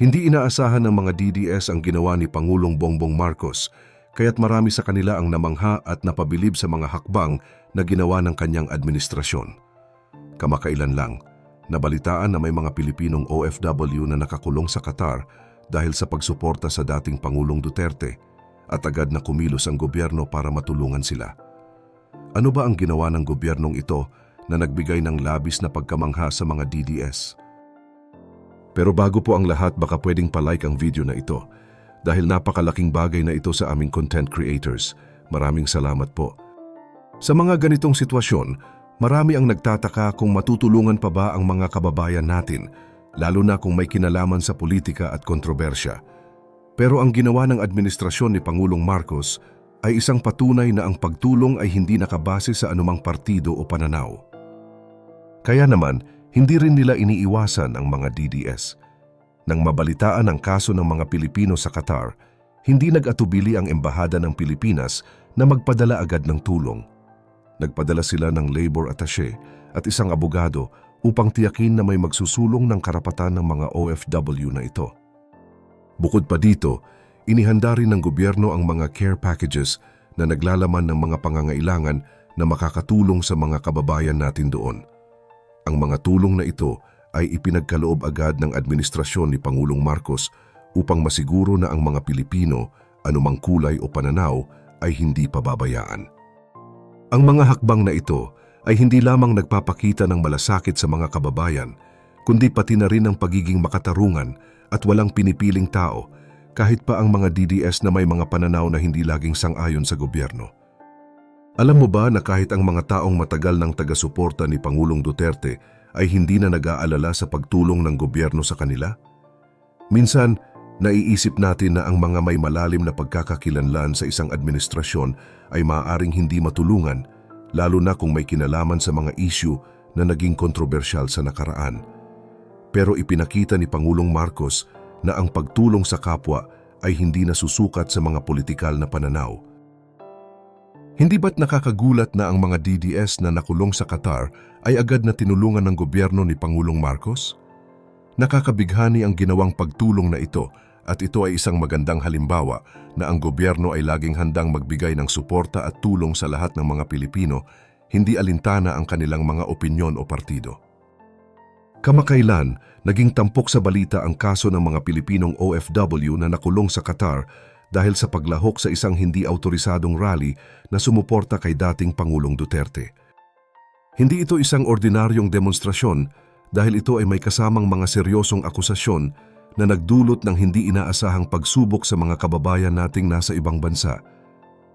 Hindi inaasahan ng mga DDS ang ginawa ni Pangulong Bongbong Marcos, kaya't marami sa kanila ang namangha at napabilib sa mga hakbang na ginawa ng kanyang administrasyon. Kamakailan lang, nabalitaan na may mga Pilipinong OFW na nakakulong sa Qatar dahil sa pagsuporta sa dating Pangulong Duterte at agad na kumilos ang gobyerno para matulungan sila. Ano ba ang ginawa ng gobyernong ito na nagbigay ng labis na pagkamangha sa mga DDS? Pero bago po ang lahat baka pwedeng palike ang video na ito dahil napakalaking bagay na ito sa aming content creators. Maraming salamat po. Sa mga ganitong sitwasyon, marami ang nagtataka kung matutulungan pa ba ang mga kababayan natin, lalo na kung may kinalaman sa politika at kontrobersya. Pero ang ginawa ng administrasyon ni Pangulong Marcos ay isang patunay na ang pagtulong ay hindi nakabase sa anumang partido o pananaw. Kaya naman, hindi rin nila iniiwasan ang mga DDS. Nang mabalitaan ang kaso ng mga Pilipino sa Qatar, hindi nag-atubili ang Embahada ng Pilipinas na magpadala agad ng tulong. Nagpadala sila ng labor attaché at isang abogado upang tiyakin na may magsusulong ng karapatan ng mga OFW na ito. Bukod pa dito, inihanda rin ng gobyerno ang mga care packages na naglalaman ng mga pangangailangan na makakatulong sa mga kababayan natin doon. Ang mga tulong na ito ay ipinagkaloob agad ng administrasyon ni Pangulong Marcos upang masiguro na ang mga Pilipino, anumang kulay o pananaw, ay hindi pababayaan. Ang mga hakbang na ito ay hindi lamang nagpapakita ng malasakit sa mga kababayan, kundi pati na rin ang pagiging makatarungan at walang pinipiling tao kahit pa ang mga DDS na may mga pananaw na hindi laging sang-ayon sa gobyerno. Alam mo ba na kahit ang mga taong matagal ng taga-suporta ni Pangulong Duterte ay hindi na nag-aalala sa pagtulong ng gobyerno sa kanila? Minsan, naiisip natin na ang mga may malalim na pagkakakilanlan sa isang administrasyon ay maaaring hindi matulungan, lalo na kung may kinalaman sa mga issue na naging kontrobersyal sa nakaraan. Pero ipinakita ni Pangulong Marcos na ang pagtulong sa kapwa ay hindi nasusukat sa mga politikal na pananaw. Hindi ba't nakakagulat na ang mga DDS na nakulong sa Qatar ay agad na tinulungan ng gobyerno ni Pangulong Marcos? Nakakabighani ang ginawang pagtulong na ito at ito ay isang magandang halimbawa na ang gobyerno ay laging handang magbigay ng suporta at tulong sa lahat ng mga Pilipino, hindi alintana ang kanilang mga opinyon o partido. Kamakailan, naging tampok sa balita ang kaso ng mga Pilipinong OFW na nakulong sa Qatar dahil sa paglahok sa isang hindi autorisadong rally na sumuporta kay dating Pangulong Duterte. Hindi ito isang ordinaryong demonstrasyon dahil ito ay may kasamang mga seryosong akusasyon na nagdulot ng hindi inaasahang pagsubok sa mga kababayan nating nasa ibang bansa.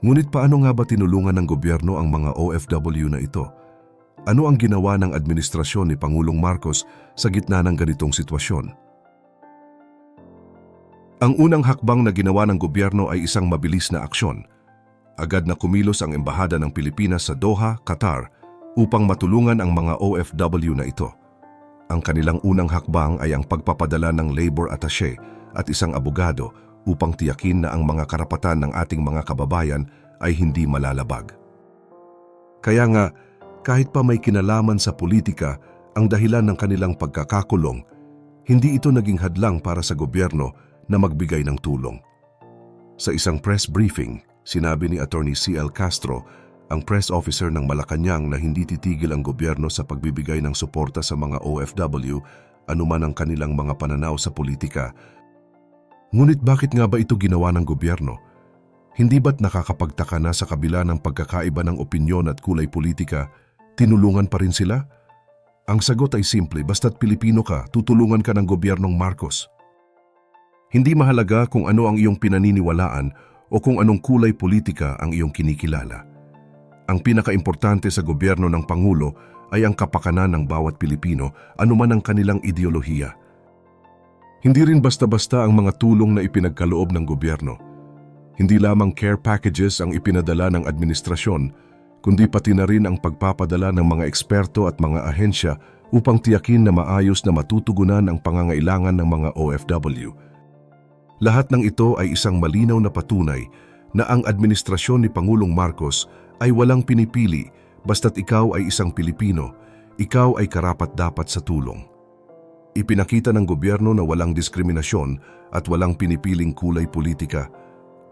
Ngunit paano nga ba tinulungan ng gobyerno ang mga OFW na ito? Ano ang ginawa ng administrasyon ni Pangulong Marcos sa gitna ng ganitong sitwasyon? Ang unang hakbang na ginawa ng gobyerno ay isang mabilis na aksyon. Agad na kumilos ang Embahada ng Pilipinas sa Doha, Qatar, upang matulungan ang mga OFW na ito. Ang kanilang unang hakbang ay ang pagpapadala ng labor attaché at isang abogado upang tiyakin na ang mga karapatan ng ating mga kababayan ay hindi malalabag. Kaya nga, kahit pa may kinalaman sa politika ang dahilan ng kanilang pagkakakulong, hindi ito naging hadlang para sa gobyerno na magbigay ng tulong. Sa isang press briefing, sinabi ni Attorney C.L. Castro, ang press officer ng Malacanang na hindi titigil ang gobyerno sa pagbibigay ng suporta sa mga OFW anuman ang kanilang mga pananaw sa politika. Ngunit bakit nga ba ito ginawa ng gobyerno? Hindi ba't nakakapagtaka na sa kabila ng pagkakaiba ng opinyon at kulay politika, tinulungan pa rin sila? Ang sagot ay simple, basta't Pilipino ka, tutulungan ka ng gobyernong Marcos. Hindi mahalaga kung ano ang iyong pinaniniwalaan o kung anong kulay politika ang iyong kinikilala. Ang pinakaimportante sa gobyerno ng Pangulo ay ang kapakanan ng bawat Pilipino anuman ang kanilang ideolohiya. Hindi rin basta-basta ang mga tulong na ipinagkaloob ng gobyerno. Hindi lamang care packages ang ipinadala ng administrasyon, kundi pati na rin ang pagpapadala ng mga eksperto at mga ahensya upang tiyakin na maayos na matutugunan ang pangangailangan ng mga OFW. Lahat ng ito ay isang malinaw na patunay na ang administrasyon ni Pangulong Marcos ay walang pinipili basta't ikaw ay isang Pilipino, ikaw ay karapat-dapat sa tulong. Ipinakita ng gobyerno na walang diskriminasyon at walang pinipiling kulay politika.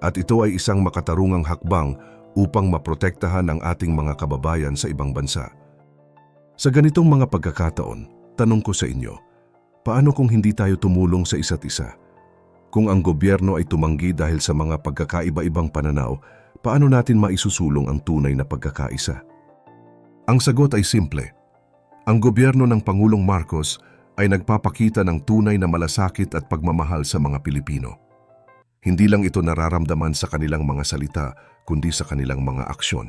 At ito ay isang makatarungang hakbang upang maprotektahan ang ating mga kababayan sa ibang bansa. Sa ganitong mga pagkakataon, tanong ko sa inyo, paano kung hindi tayo tumulong sa isa't isa? Kung ang gobyerno ay tumanggi dahil sa mga pagkakaiba-ibang pananaw, paano natin maisusulong ang tunay na pagkakaisa? Ang sagot ay simple. Ang gobyerno ng Pangulong Marcos ay nagpapakita ng tunay na malasakit at pagmamahal sa mga Pilipino. Hindi lang ito nararamdaman sa kanilang mga salita, kundi sa kanilang mga aksyon.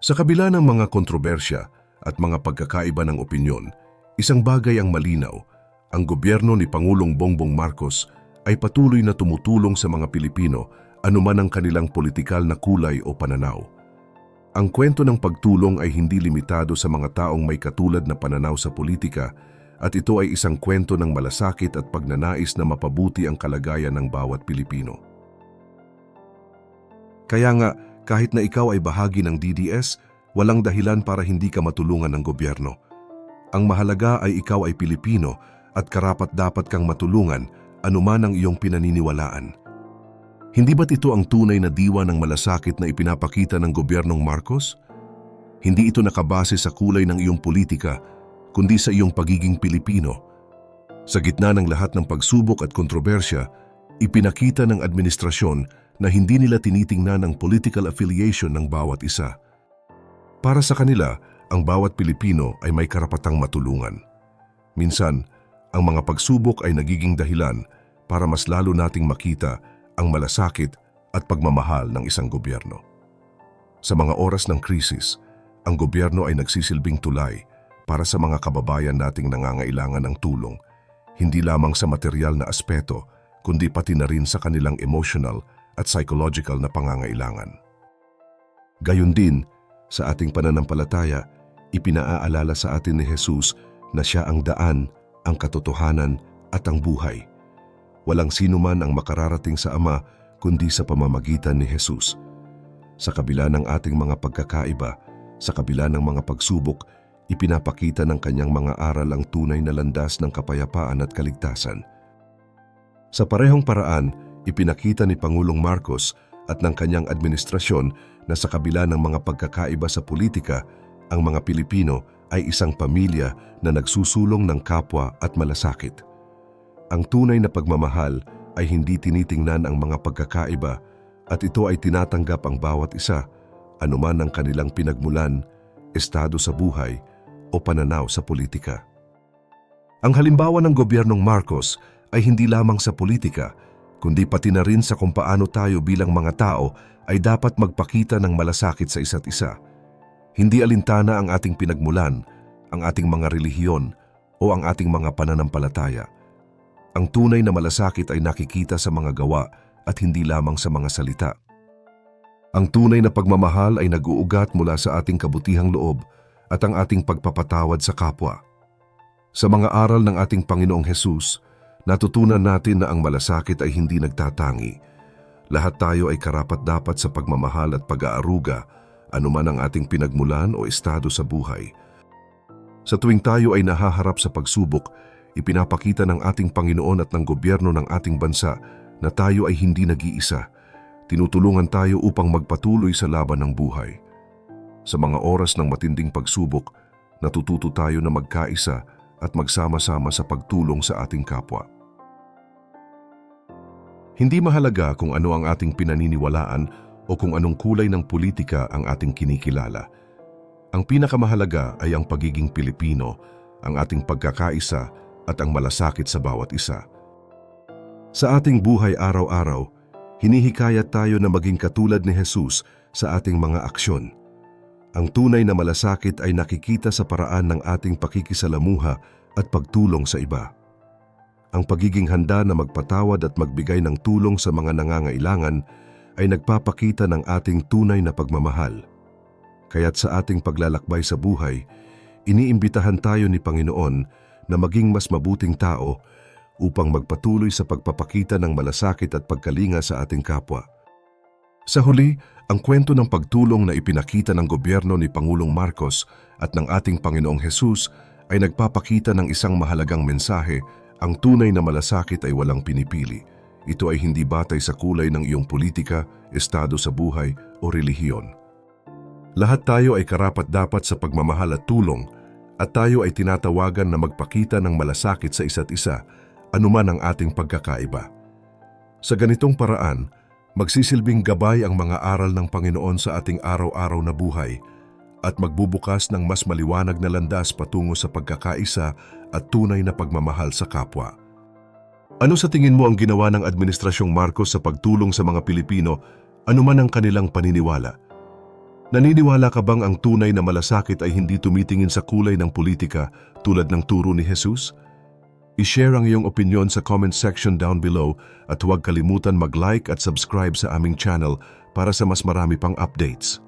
Sa kabila ng mga kontrobersya at mga pagkakaiba ng opinyon, isang bagay ang malinaw, ang gobyerno ni Pangulong Bongbong Marcos ay patuloy na tumutulong sa mga Pilipino anuman ang kanilang politikal na kulay o pananaw. Ang kwento ng pagtulong ay hindi limitado sa mga taong may katulad na pananaw sa politika at ito ay isang kwento ng malasakit at pagnanais na mapabuti ang kalagayan ng bawat Pilipino. Kaya nga, kahit na ikaw ay bahagi ng DDS, walang dahilan para hindi ka matulungan ng gobyerno. Ang mahalaga ay ikaw ay Pilipino at karapat dapat kang matulungan anuman ang iyong pinaniniwalaan. Hindi ba't ito ang tunay na diwa ng malasakit na ipinapakita ng gobyernong Marcos? Hindi ito nakabase sa kulay ng iyong politika, kundi sa iyong pagiging Pilipino. Sa gitna ng lahat ng pagsubok at kontrobersya, ipinakita ng administrasyon na hindi nila tinitingnan ang political affiliation ng bawat isa. Para sa kanila, ang bawat Pilipino ay may karapatang matulungan. Minsan, ang mga pagsubok ay nagiging dahilan para mas lalo nating makita ang malasakit at pagmamahal ng isang gobyerno. Sa mga oras ng krisis, ang gobyerno ay nagsisilbing tulay para sa mga kababayan nating nangangailangan ng tulong, hindi lamang sa material na aspeto, kundi pati na rin sa kanilang emotional at psychological na pangangailangan. Gayon din, sa ating pananampalataya, ipinaaalala sa atin ni Jesus na siya ang daan, ang katotohanan at ang buhay. Walang sino man ang makararating sa Ama kundi sa pamamagitan ni Jesus. Sa kabila ng ating mga pagkakaiba, sa kabila ng mga pagsubok, ipinapakita ng kanyang mga aral ang tunay na landas ng kapayapaan at kaligtasan. Sa parehong paraan, ipinakita ni Pangulong Marcos at ng kanyang administrasyon na sa kabila ng mga pagkakaiba sa politika, ang mga Pilipino ay isang pamilya na nagsusulong ng kapwa at malasakit. Ang tunay na pagmamahal ay hindi tinitingnan ang mga pagkakaiba at ito ay tinatanggap ang bawat isa, anuman ang kanilang pinagmulan, estado sa buhay o pananaw sa politika. Ang halimbawa ng gobyernong Marcos ay hindi lamang sa politika, kundi pati na rin sa kung paano tayo bilang mga tao ay dapat magpakita ng malasakit sa isa't isa. Hindi alintana ang ating pinagmulan, ang ating mga relihiyon o ang ating mga pananampalataya. Ang tunay na malasakit ay nakikita sa mga gawa at hindi lamang sa mga salita. Ang tunay na pagmamahal ay nag-uugat mula sa ating kabutihang loob at ang ating pagpapatawad sa kapwa. Sa mga aral ng ating Panginoong Hesus, natutunan natin na ang malasakit ay hindi nagtatangi. Lahat tayo ay karapat-dapat sa pagmamahal at pag-aaruga, anuman ang ating pinagmulan o estado sa buhay. Sa tuwing tayo ay nahaharap sa pagsubok, ipinapakita ng ating Panginoon at ng gobyerno ng ating bansa na tayo ay hindi nag-iisa. Tinutulungan tayo upang magpatuloy sa laban ng buhay. Sa mga oras ng matinding pagsubok, natututo tayo na magkaisa at magsama-sama sa pagtulong sa ating kapwa. Hindi mahalaga kung ano ang ating pinaniniwalaan o kung anong kulay ng politika ang ating kinikilala. Ang pinakamahalaga ay ang pagiging Pilipino, ang ating pagkakaisa at ang malasakit sa bawat isa. Sa ating buhay araw-araw, hinihikayat tayo na maging katulad ni Jesus sa ating mga aksyon. Ang tunay na malasakit ay nakikita sa paraan ng ating pakikisalamuha at pagtulong sa iba. Ang pagiging handa na magpatawad at magbigay ng tulong sa mga nangangailangan ay nagpapakita ng ating tunay na pagmamahal. Kaya't sa ating paglalakbay sa buhay, iniimbitahan tayo ni Panginoon na maging mas mabuting tao upang magpatuloy sa pagpapakita ng malasakit at pagkalinga sa ating kapwa. Sa huli, ang kwento ng pagtulong na ipinakita ng gobyerno ni Pangulong Marcos at ng ating Panginoong Hesus ay nagpapakita ng isang mahalagang mensahe, ang tunay na malasakit ay walang pinipili. Ito ay hindi batay sa kulay ng iyong politika, estado sa buhay o relihiyon. Lahat tayo ay karapat-dapat sa pagmamahal at tulong at tayo ay tinatawagan na magpakita ng malasakit sa isa't isa, anuman ang ating pagkakaiba. Sa ganitong paraan, magsisilbing gabay ang mga aral ng Panginoon sa ating araw-araw na buhay at magbubukas ng mas maliwanag na landas patungo sa pagkakaisa at tunay na pagmamahal sa kapwa. Ano sa tingin mo ang ginawa ng Administrasyong Marcos sa pagtulong sa mga Pilipino anuman ang kanilang paniniwala? Naniniwala ka bang ang tunay na malasakit ay hindi tumitingin sa kulay ng politika tulad ng turo ni Jesus? I-share ang iyong opinion sa comment section down below at huwag kalimutan mag-like at subscribe sa aming channel para sa mas marami pang updates.